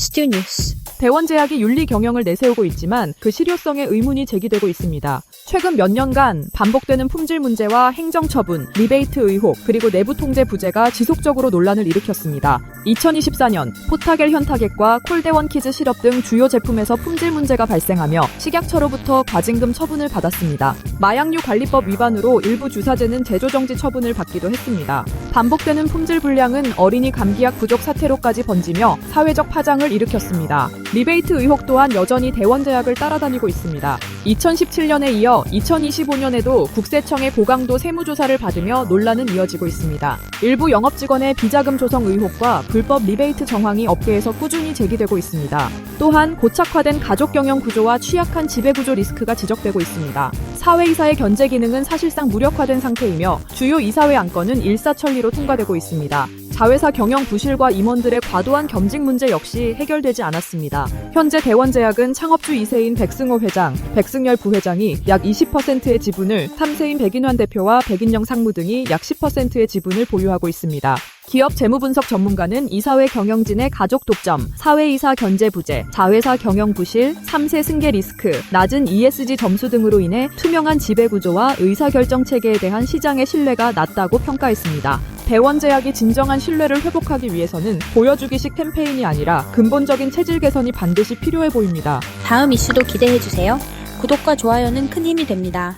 스튜 뉴스. 대원제약이 윤리 경영을 내세우고 있지만 그 실효성에 의문이 제기되고 있습니다. 최근 몇 년간 반복되는 품질 문제와 행정 처분, 리베이트 의혹, 그리고 내부 통제 부재가 지속적으로 논란을 일으켰습니다. 2024년 포타겔 현타객과 콜데원 키즈 시럽 등 주요 제품에서 품질 문제가 발생하며 식약처로부터 과징금 처분을 받았습니다. 마약류 관리법 위반으로 일부 주사제는 제조 정지 처분을 받기도 했습니다. 반복되는 품질 불량은 어린이 감기약 부족 사태로까지 번지며 사회적 파장을 일으켰습니다. 리베이트 의혹 또한 여전히 대원제약을 따라다니고 있습니다. 2017년에 이어 2025년에도 국세청의 고강도 세무조사를 받으며 논란은 이어지고 있습니다. 일부 영업직원의 비자금 조성 의혹과 불법 리베이트 정황이 업계에서 꾸준히 제기되고 있습니다. 또한 고착화된 가족 경영 구조와 취약한 지배구조 리스크가 지적되고 있습니다. 사회이사의 견제 기능은 사실상 무력화된 상태이며 주요 이사회 안건은 일사천리로 통과되고 있습니다. 자회사 경영 부실과 임원들의 과도한 겸직 문제 역시 해결되지 않았습니다. 현재 대원제약은 창업주 2세인 백승호 회장, 백승열 부회장이 약 20%의 지분을 3세인 백인환 대표와 백인영 상무 등이 약 10%의 지분을 보유하고 있습니다. 기업 재무분석 전문가는 이사회 경영진의 가족 독점, 사회이사 견제 부재, 자회사 경영 부실, 3세 승계 리스크, 낮은 ESG 점수 등으로 인해 투명한 지배구조와 의사결정 체계에 대한 시장의 신뢰가 낮다고 평가했습니다. 대원제약이 진정한 신뢰를 회복하기 위해서는 보여주기식 캠페인이 아니라 근본적인 체질 개선이 반드시 필요해 보입니다. 다음 이슈도 기대해주세요. 구독과 좋아요는 큰 힘이 됩니다.